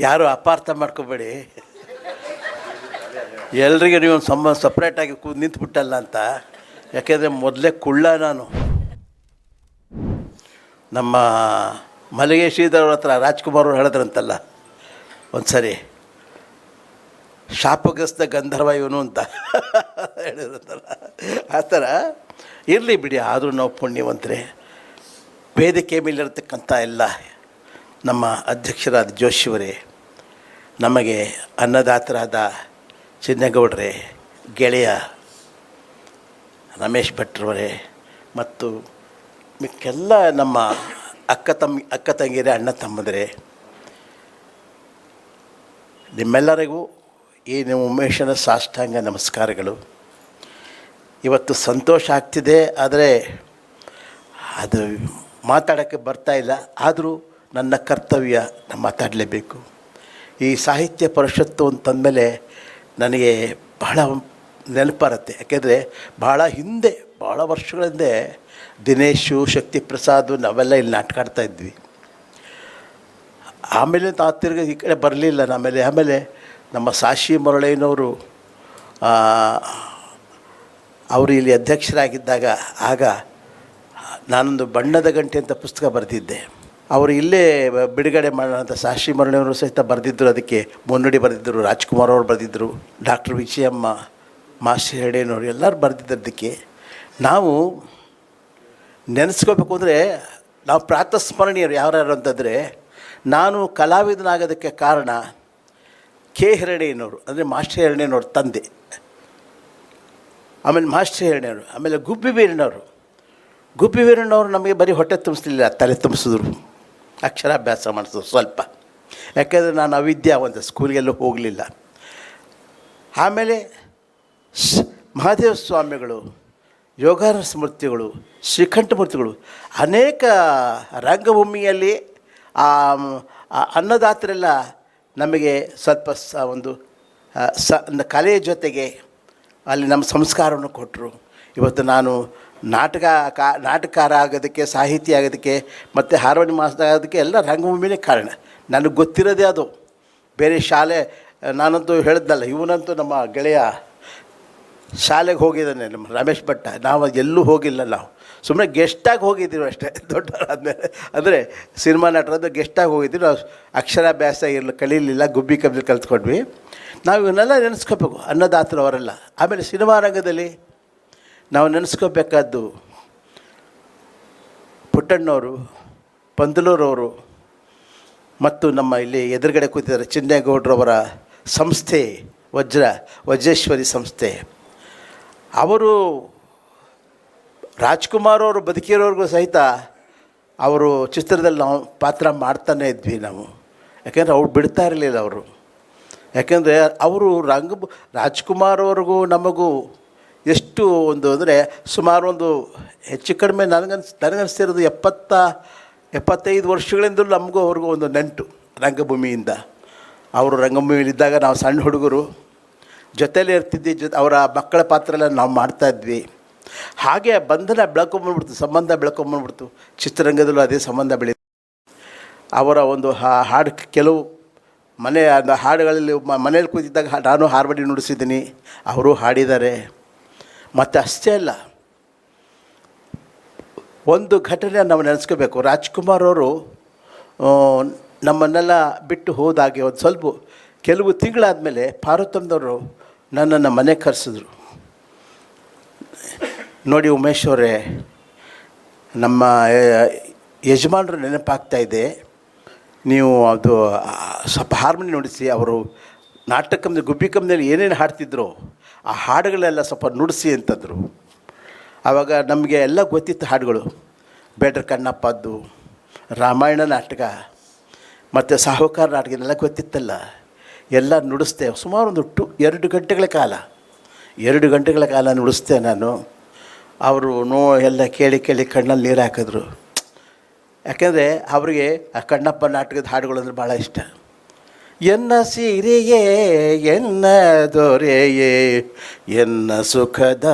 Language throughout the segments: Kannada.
ಯಾರು ಅಪಾರ್ಥ ಮಾಡ್ಕೋಬೇಡಿ. ಎಲ್ರಿಗೂ ನೀವು ಸಂಬ ಸಪ್ರೇಟಾಗಿ ಕೂ, ನಿಂತ್ಬಿಟ್ಟಲ್ಲ ಅಂತ. ಯಾಕೆಂದರೆ ಮೊದಲೇ ಕುಳ್ಳ ನಾನು. ನಮ್ಮ ಮಲ್ಲಿಗೆ ಶ್ರೀಧರ್ ಹತ್ರ ರಾಜ್ಕುಮಾರ್ ಅವ್ರು ಹೇಳಿದ್ರಂತಲ್ಲ. ಒಂದು ಸರಿ ಶಾಪಗ್ರಸ್ತ ಗಂಧರ್ವ ಇವನು ಅಂತ ಹೇಳಿದ್ರಂತಲ್ಲ. ಆ ಥರ ಇರಲಿ ಬಿಡಿ, ಆದರೂ ನಾವು ಪುಣ್ಯವಂತರೇ. ವೇದಿಕೆ ಮೇಲಿರತಕ್ಕಂಥ ಎಲ್ಲ ನಮ್ಮ ಅಧ್ಯಕ್ಷರಾದ ಜೋಶಿಯವರೇ ನಮಗೆ ಅನ್ನದಾತರಾದ ಚಿನ್ನಗೌಡ್ರೆ, ಗೆಳೆಯ ರಮೇಶ್ ಭಟ್ರವರೇ ಮತ್ತು ಮಿಕ್ಕೆಲ್ಲ ನಮ್ಮ ಅಕ್ಕ ತಮ್ಮ ಅಕ್ಕ ತಂಗಿರೇ ಅಣ್ಣ ತಮ್ಮಂದರೆ, ನಿಮ್ಮೆಲ್ಲರಿಗೂ ಈ ನಿಮ್ಮ ಉಮೇಶನ ಸಾಷ್ಟಾಂಗ ನಮಸ್ಕಾರಗಳು. ಇವತ್ತು ಸಂತೋಷ ಆಗ್ತಿದೆ, ಆದರೆ ಅದು ಮಾತಾಡೋಕ್ಕೆ ಬರ್ತಾ ಇಲ್ಲ. ಆದರೂ ನನ್ನ ಕರ್ತವ್ಯ ನಾನು ಮಾತಾಡಲೇಬೇಕು. ಈ ಸಾಹಿತ್ಯ ಪರಿಷತ್ತು ಅಂತಂದಮೇಲೆ ನನಗೆ ಬಹಳ ನೆನಪರುತ್ತೆ. ಯಾಕೆಂದರೆ ಭಾಳ ಹಿಂದೆ ಭಾಳ ವರ್ಷಗಳ ಹಿಂದೆ ದಿನೇಶು ಶಕ್ತಿ ಪ್ರಸಾದ್ ನಾವೆಲ್ಲ ಇಲ್ಲಿ ನಾಟಕ ಆಡ್ತಾ ಇದ್ವಿ. ಆಮೇಲೆ ನಾ ತಿರ್ಗಿ ಈ ಕಡೆ ಬರಲಿಲ್ಲ ಆಮೇಲೆ ಆಮೇಲೆ ನಮ್ಮ ಸಾಶಿ ಮರಳಯ್ಯನವರು ಅವರು ಇಲ್ಲಿ ಅಧ್ಯಕ್ಷರಾಗಿದ್ದಾಗ ಆಗ ನಾನೊಂದು ಬಣ್ಣದ ಗಂಟೆ ಅಂತ ಪುಸ್ತಕ ಬರೆದಿದ್ದೆ. ಅವರು ಇಲ್ಲೇ ಬಿಡುಗಡೆ ಮಾಡೋಂಥ ಸಾಶಿ ಮರಣಿಯವರು ಸಹಿತ ಬರೆದಿದ್ದರು ಅದಕ್ಕೆ ಮುನ್ನುಡಿ ಬರೆದಿದ್ದರು ರಾಜ್ಕುಮಾರ್ ಅವರು ಬರೆದಿದ್ದರು ಡಾಕ್ಟರ್ ವಿಜಯಮ್ಮ, ಮಾಸ್ಟರ್ ಹೆಡೇನವರು ಎಲ್ಲರೂ ಅದಕ್ಕೆ ನಾವು ನೆನೆಸ್ಕೋಬೇಕು ಅಂದರೆ ನಾವು ಪ್ರಾತಸ್ಮರಣೀಯರು ಯಾರ್ಯಾರು ಅಂತಂದರೆ ನಾನು ಕಲಾವಿದನಾಗೋದಕ್ಕೆ ಕಾರಣ ಕೆ ಹಿರಣ್ಣಯ್ಯನವರು ಅಂದರೆ ಮಾಸ್ಟರ್ ಹಿರಣ್ಣಯ್ಯನವ್ರ ತಂದೆ. ಆಮೇಲೆ ಮಾಸ್ಟರ್ ಹಿರಣ್ಣಯ್ಯನವರು ಆಮೇಲೆ ಗುಬ್ಬಿ ವೀರಣ್ಣವರು. ಗುಬ್ಬಿ ವೀರಣ್ಣವರು ನಮಗೆ ಬರೀ ಹೊಟ್ಟೆ ತುಂಬಿಸ್ಲಿಲ್ಲ, ತಲೆ ತುಂಬಿಸಿದ್ರು. ಅಕ್ಷರಾಭ್ಯಾಸ ಮಾಡಿಸೋದು ಸ್ವಲ್ಪ. ಯಾಕೆಂದರೆ ನಾನು ಅವಿದ್ಯಾವಂತ ಸ್ಕೂಲಿಗೆಲ್ಲೂ ಹೋಗಲಿಲ್ಲ. ಆಮೇಲೆ ಮಹಾದೇವ ಸ್ವಾಮಿಗಳು ಯೋಗಾರ ಸ್ಮೃತಿಗಳು ಶ್ರೀಕಂಠಮೂರ್ತಿಗಳು ಅನೇಕ ರಂಗಭೂಮಿಯಲ್ಲಿ, ಆ ಅನ್ನದಾತರೆಲ್ಲ ನಮಗೆ ಸ್ವಲ್ಪ ಸ ಒಂದು ಸ ಕಲೆಯ ಜೊತೆಗೆ ಅಲ್ಲಿ ನಮ್ಮ ಸಂಸ್ಕಾರವನ್ನು ಕೊಟ್ಟರು. ಇವತ್ತು ನಾನು ನಾಟಕ ಕಾ ನಾಟಕಕಾರ ಆಗೋದಕ್ಕೆ ಸಾಹಿತಿ ಆಗೋದಕ್ಕೆ ಮತ್ತು ಹಾರ್ಮೋನಿ ಮಾಸ್ಟರ್ ಆಗೋದಕ್ಕೆ ಎಲ್ಲ ರಂಗಭೂಮಿನೇ ಕಾರಣ. ನನಗೆ ಗೊತ್ತಿರೋದೇ ಅದು. ಬೇರೆ ಶಾಲೆ, ನಾನಂತೂ ಹೇಳಿದ್ನಲ್ಲ, ಇವನಂತೂ ನಮ್ಮ ಗೆಳೆಯ ಶಾಲೆಗೆ ಹೋಗಿದ್ದಾನೆ, ನಮ್ಮ ರಮೇಶ್ ಭಟ್ಟ ನಾವು ಎಲ್ಲೂ ಹೋಗಿಲ್ಲ ನಾವು. ಸುಮ್ಮನೆ ಗೆಸ್ಟಾಗಿ ಹೋಗಿದ್ದೀವಿ ಅಷ್ಟೇ, ದೊಡ್ಡವರಾದ್ಮೇಲೆ. ಅಂದರೆ ಸಿನಿಮಾ ನಟರದ್ದು ಗೆಸ್ಟಾಗಿ ಹೋಗಿದ್ದೀವಿ. ನಾವು ಅಕ್ಷರಾಭ್ಯಾಸ ಇರಲಿ, ಕಲೀಲಿಲ್ಲ, ಗುಬ್ಬಿ ಕಬ್ಬಿ ಕಲ್ತ್ಕೊಂಡ್ವಿ. ನಾವು ಇವನ್ನೆಲ್ಲ ನೆನೆಸ್ಕೋಬೇಕು, ಅನ್ನದಾತ್ರವರೆಲ್ಲ. ಆಮೇಲೆ ಸಿನಿಮಾ ರಂಗದಲ್ಲಿ ನಾವು ನೆನೆಸ್ಕೋಬೇಕಾದ್ದು ಪುಟ್ಟಣ್ಣವರು, ಪಂದಲೂರವರು ಮತ್ತು ನಮ್ಮ ಇಲ್ಲಿ ಎದುರುಗಡೆ ಕೂತಿದ್ದಾರೆ ಚಿನ್ನೇಗೌಡ್ರವರ ಸಂಸ್ಥೆ, ವಜ್ರ, ವಜ್ರೇಶ್ವರಿ ಸಂಸ್ಥೆ. ಅವರು ರಾಜ್ಕುಮಾರ್ ಅವರು ಬದುಕಿರೋರಿಗೂ ಸಹಿತ ಅವರು ಚಿತ್ರದಲ್ಲಿ ನಾವು ಪಾತ್ರ ಮಾಡ್ತಾನೆ ಇದ್ವಿ ನಾವು. ಯಾಕೆಂದರೆ ಅವ್ರು ಬಿಡ್ತಾ ಇರಲಿಲ್ಲ ಅವರು. ಯಾಕೆಂದರೆ ಅವರು ರಂಗ ರಾಜ್ಕುಮಾರ್ ಅವ್ರಿಗೂ ನಮಗೂ ಎಷ್ಟು ಒಂದು ಅಂದರೆ ಸುಮಾರು ಒಂದು ಹೆಚ್ಚು ಕಡಿಮೆ ನನಗನ್ಸ್, ನನಗನ್ಸ್ತಿರೋದು ಎಪ್ಪತ್ತ, ಎಪ್ಪತ್ತೈದು ವರ್ಷಗಳಿಂದಲೂ ನಮಗೂ ಅವ್ರಿಗೂ ಒಂದು ನೆಂಟು ರಂಗಭೂಮಿಯಿಂದ. ಅವರು ರಂಗಭೂಮಿಯಲ್ಲಿದ್ದಾಗ ನಾವು ಸಣ್ಣ ಹುಡುಗರು. ಜೊತೆಯಲ್ಲೇ ಇರ್ತಿದ್ವಿ ಜೊತೆ ಅವರ ಮಕ್ಕಳ ಪಾತ್ರ ಎಲ್ಲ ನಾವು ಮಾಡ್ತಾಯಿದ್ವಿ ಹಾಗೆ ಬಂಧನ ಬೆಳ್ಕೊಂಬಂದ್ಬಿಡ್ತು ಸಂಬಂಧ ಬೆಳ್ಕೊಂಬಂದ್ಬಿಡ್ತು ಚಿತ್ರರಂಗದಲ್ಲೂ ಅದೇ ಸಂಬಂಧ ಬೆಳೆ ಅವರ ಒಂದು ಹಾಡು ಕೆಲವು ಮನೆ ಹಾಡುಗಳಲ್ಲಿ ಮನೇಲಿ ಕೂತಿದ್ದಾಗ ನಾನು ಹಾರ್ಮೋನಿ ನುಡಿಸಿದ್ದೀನಿ. ಅವರು ಹಾಡಿದ್ದಾರೆ. ಮತ್ತು ಅಷ್ಟೇ ಅಲ್ಲ, ಒಂದು ಘಟನೆ ನಾವು ನೆನೆಸ್ಕೋಬೇಕು. ರಾಜ್ಕುಮಾರ್ ಅವರು ನಮ್ಮನ್ನೆಲ್ಲ ಬಿಟ್ಟು ಹೋದಾಗೆ ಒಂದು ಸ್ವಲ್ಪ ಕೆಲವು ತಿಂಗಳಾದಮೇಲೆ ಪಾರ್ವತಮ್ಮದವರು ನನ್ನನ್ನು ಮನೆ ಕರೆಸಿದ್ರು. ನೋಡಿ ಉಮೇಶ್ ಅವರೇ, ನಮ್ಮ ಯಜಮಾನರು ನೆನಪಾಗ್ತಾ ಇದೆ. ನೀವು ಅದು ಸ್ವಲ್ಪ ಹಾರ್ಮೋನಿ ನುಡಿಸಿ ಅವರು ನಾಟಕ ಕಂಪ್ನಿ ಗುಬ್ಬಿ ಏನೇನು ಹಾಡ್ತಿದ್ರು ಆ ಹಾಡುಗಳೆಲ್ಲ ಸ್ವಲ್ಪ ನುಡಿಸಿ ಅಂತಂದರು. ಆವಾಗ ನಮಗೆ ಎಲ್ಲ ಗೊತ್ತಿತ್ತು ಹಾಡುಗಳು. ಬೇಡ್ರ ಕಣ್ಣಪ್ಪದ್ದು, ರಾಮಾಯಣ ನಾಟಕ, ಮತ್ತು ಸಾಹುಕಾರ ನಾಟಕ ಎಲ್ಲ ಗೊತ್ತಿತ್ತಲ್ಲ. ಎಲ್ಲ ನುಡಿಸ್ದೆ. ಸುಮಾರು ಒಂದು ಟು, ಎರಡು ಗಂಟೆಗಳ ಕಾಲ. ಎರಡು ಗಂಟೆಗಳ ಕಾಲ ನುಡಿಸ್ದೆ ನಾನು. ಅವರು ನೋ ಎಲ್ಲ ಕೇಳಿ ಕೇಳಿ ಕಣ್ಣಲ್ಲಿ ನೀರು ಹಾಕಿದ್ರು. ಯಾಕೆಂದರೆ ಅವರಿಗೆ ಆ ಕಣ್ಣಪ್ಪ ನಾಟಕದ ಹಾಡುಗಳು ಅಂದರೆ ಭಾಳ ಇಷ್ಟ. ಎನ್ನ ಸಿರಿಯೇ, ಎನ್ನ ದೊರೆಯೇ, ಎನ್ನ ಸುಖದ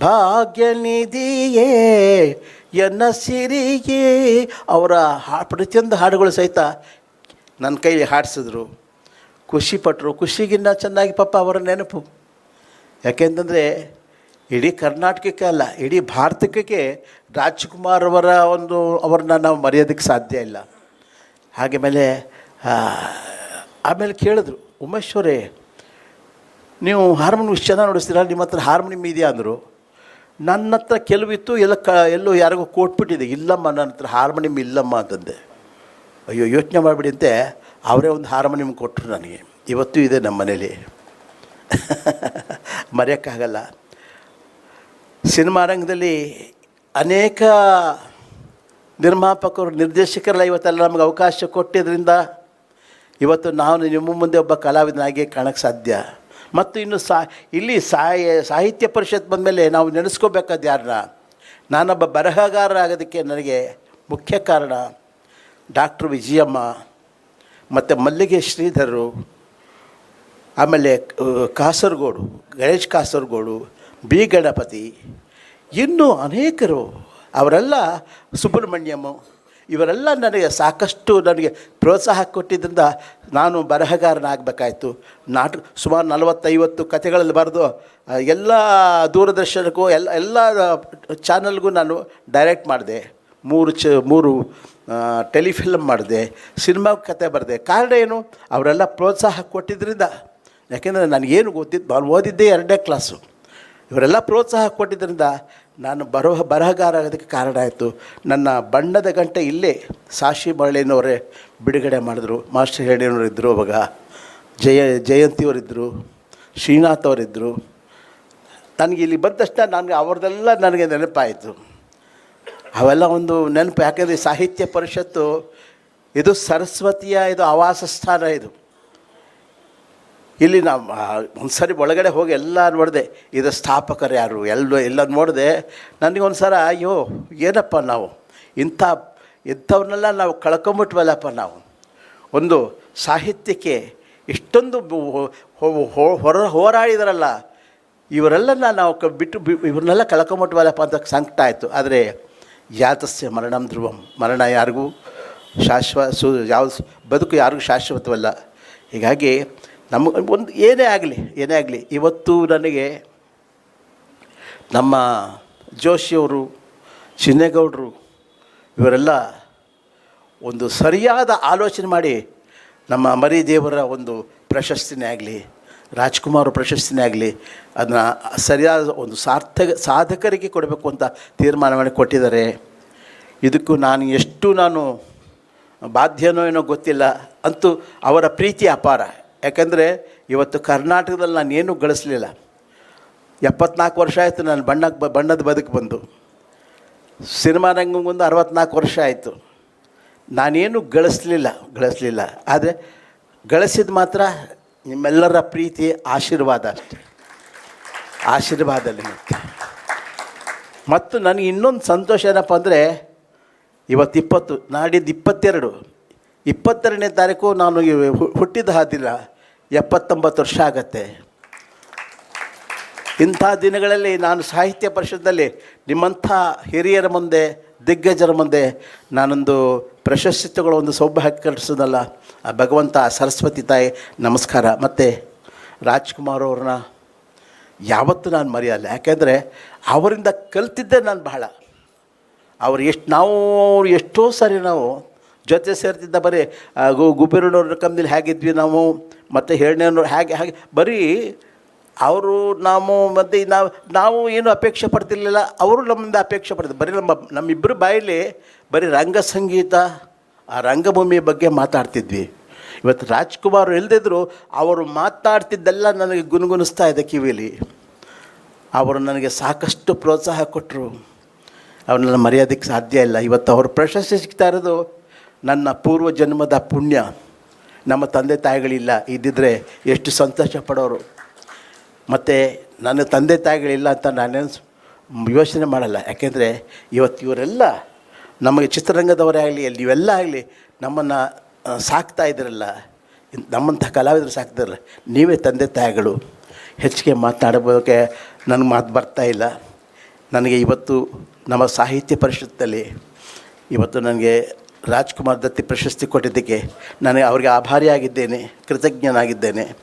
ಭಾಗ್ಯ ನಿಧಿಯೇ ಎನ್ನ ಸಿರಿಯೇ. ಅವರ ಹಾ, ಪ್ರತಿಯೊಂದು ಹಾಡುಗಳು ಸಹಿತ ನನ್ನ ಕೈಲಿ ಹಾಡಿಸಿದ್ರು. ಖುಷಿಪಟ್ಟರು ಖುಷಿಗಿನ್ನ ಚೆನ್ನಾಗಿ ಪಾಪ ಅವರ ನೆನಪು. ಯಾಕೆಂತಂದರೆ, ಇಡೀ ಕರ್ನಾಟಕಕ್ಕೆ ಅಲ್ಲ, ಇಡೀ ಭಾರತಕ್ಕೆ ರಾಜ್ಕುಮಾರ್ ಅವರ ಒಂದು, ಅವ್ರನ್ನ ನಾವು ಮರೆಯೋದಕ್ಕೆ ಸಾಧ್ಯ ಇಲ್ಲ. ಹಾಗೆ ಮೇಲೆ ಆಮೇಲೆ ಕೇಳಿದ್ರು ಉಮೇಶ್ವರೇ ನೀವು ಹಾರ್ಮೋನಿಯಂ ಇಷ್ಟು ಚೆನ್ನಾಗಿ ನೋಡಿಸ್ತೀರ ನಿಮ್ಮ ಹತ್ರ ಹಾರ್ಮೋನಿಯಂ ಇದೆಯಾ? ಅಂದರು. ನನ್ನ ಹತ್ರ ಕೆಲವಿತ್ತು, ಎಲ್ಲ ಕ, ಎಲ್ಲೋ ಯಾರಿಗೂ ಕೊಟ್ಬಿಟ್ಟಿದೆ ಇಲ್ಲಮ್ಮ, ನನ್ನ ಹತ್ರ ಹಾರ್ಮೋನಿಯಂ ಇಲ್ಲಮ್ಮ, ಅಂತಂದೆ. ಅಯ್ಯೋ, ಯೋಚನೆ ಮಾಡಿಬಿಡಿ ಅಂತೆ, ಅವರೇ ಒಂದು ಹಾರ್ಮೋನಿಯಂ ಕೊಟ್ಟರು ನನಗೆ. ಇವತ್ತು ಇದೆ ನಮ್ಮ ಮನೇಲಿ. ಮರೆಯೋಕ್ಕಾಗಲ್ಲ. ಸಿನಿಮಾ ರಂಗದಲ್ಲಿ ಅನೇಕ ನಿರ್ಮಾಪಕರು, ನಿರ್ದೇಶಕರೆಲ್ಲ ಇವತ್ತೆಲ್ಲ ನಮಗೆ ಅವಕಾಶ ಕೊಟ್ಟಿದ್ದರಿಂದ ಇವತ್ತು ನಾನು ನಿಮ್ಮ ಮುಂದೆ ಒಬ್ಬ ಕಲಾವಿದನಾಗಿ ಕಾಣಕ್ಕೆ ಸಾಧ್ಯ. ಮತ್ತು ಇನ್ನು ಸಾ, ಇಲ್ಲಿ ಸಾಹಿತ್ಯ ಪರಿಷತ್ ಬಂದಮೇಲೆ ನಾವು ನೆನೆಸ್ಕೋಬೇಕಾದ ಯಾರನ್ನ ನಾನೊಬ್ಬ ಬರಹಗಾರರಾಗೋದಕ್ಕೆ ನನಗೆ ಮುಖ್ಯ ಕಾರಣ ಡಾಕ್ಟ್ರ್ ವಿಜಯಮ್ಮ, ಮತ್ತು ಮಲ್ಲಿಗೆ ಶ್ರೀಧರರು, ಆಮೇಲೆ ಕಾಸರಗೋಡು, ಗಣೇಶ್ ಕಾಸರಗೋಡು, ಬಿ ಗಣಪತಿ, ಇನ್ನೂ ಅನೇಕರು, ಅವರೆಲ್ಲ ಸುಬ್ರಹ್ಮಣ್ಯಮ್ ಇವರೆಲ್ಲ ನನಗೆ ಸಾಕಷ್ಟು ನನಗೆ ಪ್ರೋತ್ಸಾಹ ಕೊಟ್ಟಿದ್ದರಿಂದ ನಾನು ಬರಹಗಾರನಾಗಬೇಕಾಯ್ತು. ನಾಟಕ ಸುಮಾರು ನಲವತ್ತೈವತ್ತು ಕಥೆಗಳಲ್ಲಿ ಬರೆದು ಎಲ್ಲ ದೂರದರ್ಶನಕ್ಕೂ, ಎಲ್ಲ ಎಲ್ಲ ಚಾನಲ್ಗೂ ನಾನು ಡೈರೆಕ್ಟ್ ಮಾಡಿದೆ. ಮೂರು ಚ, ಮೂರು ಟೆಲಿಫಿಲ್ಮ್ ಮಾಡಿದೆ, ಸಿನಿಮಾ ಕತೆ ಬರೆದೆ. ಕಾರಣ ಏನು? ಅವರೆಲ್ಲ ಪ್ರೋತ್ಸಾಹ ಕೊಟ್ಟಿದ್ದರಿಂದ ಯಾಕೆಂದರೆ ನನಗೇನು ಗೊತ್ತಿದ್ದು ನಾನು ಓದಿದ್ದೇ ಎರಡನೇ ಕ್ಲಾಸು. ಇವರೆಲ್ಲ ಪ್ರೋತ್ಸಾಹ ಕೊಟ್ಟಿದ್ದರಿಂದ ನಾನು ಬರೋ ಬರಹಗಾರ ಆಗೋದಕ್ಕೆ ಕಾರಣ ಆಯಿತು. ನನ್ನ ಬಣ್ಣದ ಗಂಟೆ ಇಲ್ಲೇ ಸಾಶಿ ಬಳ್ಳಿನವರೇ ಬಿಡುಗಡೆ ಮಾಡಿದ್ರು. ಮಾಸ್ಟರ್ ಹೇಳಿನವರು ಇದ್ದರು ಅವಾಗ. ಜಯ ಜಯಂತಿಯವರಿದ್ದರು ಶ್ರೀನಾಥ್ ಅವರಿದ್ದರು ನನಗೆ ಇಲ್ಲಿ ಬಂದ ತಕ್ಷಣ ನನಗೆ ಅವ್ರದ್ದೆಲ್ಲ ನನಗೆ ನೆನಪಾಯಿತು. ಅವೆಲ್ಲ ಒಂದು ನೆನಪು. ಯಾಕೆಂದರೆ ಸಾಹಿತ್ಯ ಪರಿಷತ್ತು, ಇದು ಸರಸ್ವತಿಯ, ಇದು ಆವಾಸ ಸ್ಥಾನ ಇದು. ಇಲ್ಲಿ ನಾವು ಒಂದು ಸರಿ ಒಳಗಡೆ ಹೋಗಿ ಎಲ್ಲ ನೋಡಿದೆ, ಇದು ಸ್ಥಾಪಕರು ಯಾರು ಎಲ್ಲ ಎಲ್ಲ ನೋಡಿದೆ, ನನಗೆ ಒಂದು ಅಯ್ಯೋ, ಏನಪ್ಪ ನಾವು? ಇಂಥ ಇಂಥವ್ರನ್ನೆಲ್ಲ ನಾವು ಕಳ್ಕೊಂಬಿಟ್ವಲ್ಲಪ್ಪ ನಾವು? ಒಂದು ಸಾಹಿತ್ಯಕ್ಕೆ ಇಷ್ಟೊಂದು ಹೊರ, ಹೋರಾಡಿದಾರಲ್ಲ ಇವರೆಲ್ಲ ನಾವು ಕ, ಬಿಟ್ಟು, ಬಿ, ಇವ್ರನ್ನೆಲ್ಲ ಕಳ್ಕೊಂಬಿಟ್ವಲ್ಲಪ್ಪ ಅಂತ ಸಂಕಟ ಆಯಿತು. ಆದರೆ ಯಾತಸ್ಯ ಮರಣಂ ಧ್ರುವಂ. ಮರಣ ಯಾರಿಗೂ ಶಾಶ್ವ, ಸು ಯಾವ ಬದುಕು ಯಾರಿಗೂ ಶಾಶ್ವತವಲ್ಲ. ಹೀಗಾಗಿ ನಮಗೆ ಒಂದು ಏನೇ ಆಗಲಿ ಏನೇ ಆಗಲಿ, ಇವತ್ತು ನನಗೆ ನಮ್ಮ ಜೋಶಿಯವರು ಚಿನ್ನೇಗೌಡರು, ಇವರೆಲ್ಲ ಒಂದು ಸರಿಯಾದ ಆಲೋಚನೆ ಮಾಡಿ ನಮ್ಮ ಮರಿ ದೇವರ ಒಂದು ಪ್ರಶಸ್ತಿನೇ ಆಗಲಿ, ರಾಜ್ಕುಮಾರ್ ಪ್ರಶಸ್ತಿನೇ ಆಗಲಿ, ಅದನ್ನು ಸರಿಯಾದ ಒಂದು ಸಾರ್ಥಕ, ಸಾಧಕರಿಗೆ ಕೊಡಬೇಕು ಅಂತ ತೀರ್ಮಾನ ಮಾಡಿ ಕೊಟ್ಟಿದ್ದಾರೆ. ಇದಕ್ಕೂ ನಾನು ಎಷ್ಟು ನಾನು ಬಾಧ್ಯನೋ ಏನೋ ಗೊತ್ತಿಲ್ಲ, ಅಂತೂ ಅವರ ಪ್ರೀತಿ ಅಪಾರ. ಯಾಕಂದರೆ ಇವತ್ತು ಕರ್ನಾಟಕದಲ್ಲಿ ನಾನು ಏನೂ ಗಳಿಸಲಿಲ್ಲ. ಎಪ್ಪತ್ನಾಲ್ಕು ವರ್ಷ ಆಯಿತು ನಾನು ಬಣ್ಣಕ್ಕೆ ಬಣ್ಣದ ಬದುಕು ಬಂದು. ಸಿನಿಮಾ ರಂಗಕ್ಕೊಂದು ಅರವತ್ನಾಲ್ಕು ವರ್ಷ ಆಯಿತು. ನಾನೇನು ಗಳಿಸ್ಲಿಲ್ಲ ಗಳಿಸ್ಲಿಲ್ಲ. ಆದರೆ ಗಳಿಸಿದ ಮಾತ್ರ ನಿಮ್ಮೆಲ್ಲರ ಪ್ರೀತಿ, ಆಶೀರ್ವಾದ ಅಷ್ಟೆ. ಆಶೀರ್ವಾದ ನಿಮಗೆ ಮತ್ತು ನನಗೆ ಇನ್ನೊಂದು ಸಂತೋಷ ಏನಪ್ಪ ಅಂದರೆ ಇವತ್ತು ಇಪ್ಪತ್ತು, ನಾಡಿದ್ದು ಇಪ್ಪತ್ತೆರಡು. ಇಪ್ಪತ್ತೆರಡನೇ ತಾರೀಕು ನಾನು ಹುಟ್ಟಿದ ಹಾದಿಲ್ಲ. ಎಪ್ಪತ್ತೊಂಬತ್ತು ವರ್ಷ ಆಗತ್ತೆ. ಇಂಥ ದಿನಗಳಲ್ಲಿ ನಾನು ಸಾಹಿತ್ಯ ಪರಿಷತ್ನಲ್ಲಿ ನಿಮ್ಮಂಥ ಹಿರಿಯರ ಮುಂದೆ, ದಿಗ್ಗಜರ ಮುಂದೆ ನಾನೊಂದು ಪ್ರಶಸ್ತಿ ತಗೊಳ್ಳೋ ಒಂದು ಸೌಭಾಗ್ಯ ಕಲಿಸೋದಲ್ಲ ಆ ಭಗವಂತ ಸರಸ್ವತಿ ತಾಯಿ, ನಮಸ್ಕಾರ. ಮತ್ತು ರಾಜ್ಕುಮಾರ್ ಅವ್ರನ್ನ ಯಾವತ್ತೂ ನಾನು ಮರೆಯಲ್ಲ. ಯಾಕೆಂದರೆ ಅವರಿಂದ ಕಲ್ತಿದ್ದೆ ನಾನು ಬಹಳ. ಅವ್ರು ಎಷ್ಟು, ನಾವು ಎಷ್ಟೋ ಸಾರಿ ನಾವು ಜೊತೆ ಸೇರ್ತಿದ್ದ ಬರೀ ಗು ಗುಬ್ಬಿರಣ್ಣವ್ರ ಕಂಬದಲ್ಲಿ ಹೇಗಿದ್ವಿ ನಾವು, ಮತ್ತು ಹೇಳಣ್ಣವ್ರು ಹೇಗೆ, ಹಾಗೆ, ಬರೀ ಅವರು ನಾವು ಮತ್ತು ನಾವು ನಾವು ಏನು ಅಪೇಕ್ಷೆ ಪಡ್ತಿರ್ಲಿಲ್ಲ, ಅವರು ನಮ್ಮಿಂದ ಅಪೇಕ್ಷೆ ಪಡ್ತಾರೆ ಬರೀ ನಮ್ಮ ನಮ್ಮಿಬ್ಬರು ಬಾಯಲ್ಲಿ ಬರೀ ರಂಗ ಸಂಗೀತ, ಆ ರಂಗಭೂಮಿಯ ಬಗ್ಗೆ ಮಾತಾಡ್ತಿದ್ವಿ. ಇವತ್ತು ರಾಜ್ಕುಮಾರ್ ಇಲ್ದಿದ್ರು ಅವರು ಮಾತಾಡ್ತಿದ್ದೆಲ್ಲ ನನಗೆ ಗುನುಗುನಿಸ್ತಾ ಇದೆ ಕಿವಿಲಿ. ಅವರು ನನಗೆ ಸಾಕಷ್ಟು ಪ್ರೋತ್ಸಾಹ ಕೊಟ್ಟರು ಅವ್ರನ್ನ ಮರೆಯೋದಕ್ಕೆ ಸಾಧ್ಯ ಇಲ್ಲ. ಇವತ್ತು ಅವರು ಪ್ರಶಸ್ತಿ ಸಿಗ್ತಾ ಇರೋದು ನನ್ನ ಪೂರ್ವ ಜನ್ಮದ ಪುಣ್ಯ ನಮ್ಮ ತಂದೆ ತಾಯಿಗಳಿಲ್ಲ. ಇದ್ದಿದ್ದರೆ ಎಷ್ಟು ಸಂತೋಷ ಪಡೋರು. ಮತ್ತು ನನ್ನ ತಂದೆ ತಾಯಿಗಳಿಲ್ಲ ಅಂತ ನಾನೇನು ಯೋಚನೆ ಮಾಡಲ್ಲ. ಯಾಕೆಂದರೆ ಇವತ್ತು ಇವರೆಲ್ಲ ನಮಗೆ ಚಿತ್ರರಂಗದವರೇ ಆಗಲಿ, ಅಲ್ಲಿ ಇವೆಲ್ಲ ಆಗಲಿ ನಮ್ಮನ್ನು ಸಾಕ್ತಾ ಇದ್ರಲ್ಲ. ನಮ್ಮಂಥ ಕಲಾವಿದರು ಸಾಕ್ತಾರಲ್ಲ ನೀವೇ ತಂದೆ ತಾಯಿಗಳು. ಹೆಚ್ಚಿಗೆ ಮಾತನಾಡೋಕ್ಕೆ ನನಗೆ ಮಾತು ಬರ್ತಾ ಇಲ್ಲ. ನನಗೆ ಇವತ್ತು ನಮ್ಮ ಸಾಹಿತ್ಯ ಪರಿಷತ್ತಲ್ಲಿ ಇವತ್ತು ನನಗೆ ರಾಜ್ಕುಮಾರ್ ದತ್ತಿ ಪ್ರಶಸ್ತಿ ಕೊಟ್ಟಿದ್ದಕ್ಕೆ ನಾನು ಅವರಿಗೆ ಆಭಾರಿಯಾಗಿದ್ದೇನೆ, ಕೃತಜ್ಞನಾಗಿದ್ದೇನೆ.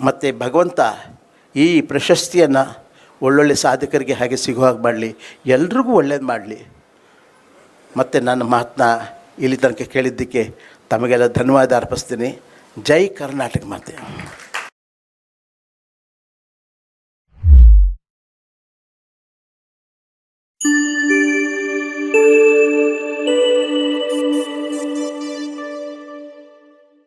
ಮತ್ತು ಭಗವಂತ ಈ ಪ್ರಶಸ್ತಿಯನ್ನು ಒಳ್ಳೊಳ್ಳೆ ಸಾಧಕರಿಗೆ ಹಾಗೆ ಸಿಗುವ ಹಾಗೆ ಮಾಡಲಿ, ಎಲ್ರಿಗೂ ಒಳ್ಳೇದು ಮಾಡಲಿ. ಮತ್ತು ನನ್ನ ಮಾತನ್ನ ಇಲ್ಲಿ ತನಕ ಕೇಳಿದ್ದಕ್ಕೆ ತಮಗೆಲ್ಲ ಧನ್ಯವಾದ ಅರ್ಪಿಸ್ತೀನಿ. ಜೈ ಕರ್ನಾಟಕ ಮಾತೆ.